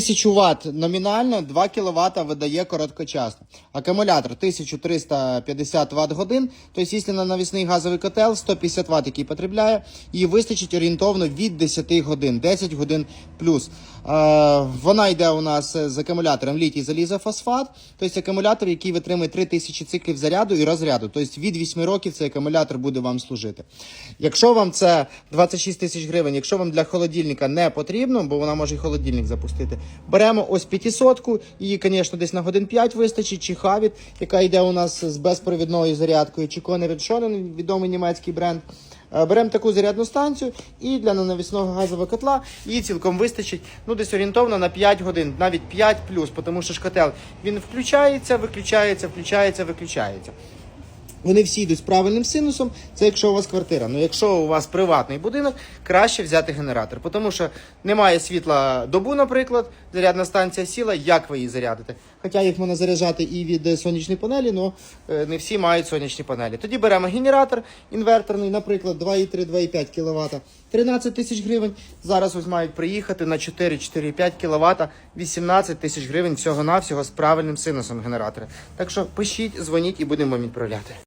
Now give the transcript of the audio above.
1000 Вт номінально, 2 кВт видає короткочасно. Акумулятор 1350 Вт годин, тобто, якщо на навісний газовий котел 150 Вт, який потребляє, їй вистачить орієнтовно від 10 годин, 10 годин плюс. Е, вона йде у нас з акумулятором літій залізофосфат, тобто акумулятор, який витримує 3000 циклів заряду і розряду. Тобто від 8 років цей акумулятор буде вам служити. Якщо вам це 26 тисяч гривень, якщо вам для холодильника не потрібно, бо вона може і холодильник запустити, беремо ось 500 її, звісно, десь на годин 5 вистачить, чи Havit, яка йде у нас з безпровідною зарядкою, чи Connery Shonen, відомий німецький бренд. Е, Беремо таку зарядну станцію і для ненавісного газового котла її цілком вистачить ну десь орієнтовно на 5 годин, навіть 5 плюс, тому що ж котел він включається, виключається, включається, виключається. Вони всі йдуть з правильним синусом. Це якщо у вас квартира. Ну якщо у вас приватний будинок, краще взяти генератор, тому що немає світла добу, наприклад, зарядна станція сіла. Як ви її зарядите? Хоча їх можна заряджати і від е, сонячної панелі, але не всі мають сонячні панелі. Тоді беремо генератор інверторний, наприклад, 2,3, 2,5 кВт, 13 тисяч гривень. Зараз ось мають приїхати на 4-4,5 кВт, 18 тисяч гривень всього-навсього з правильним синусом генератора. Так що пишіть, дзвоніть і будемо відправляти.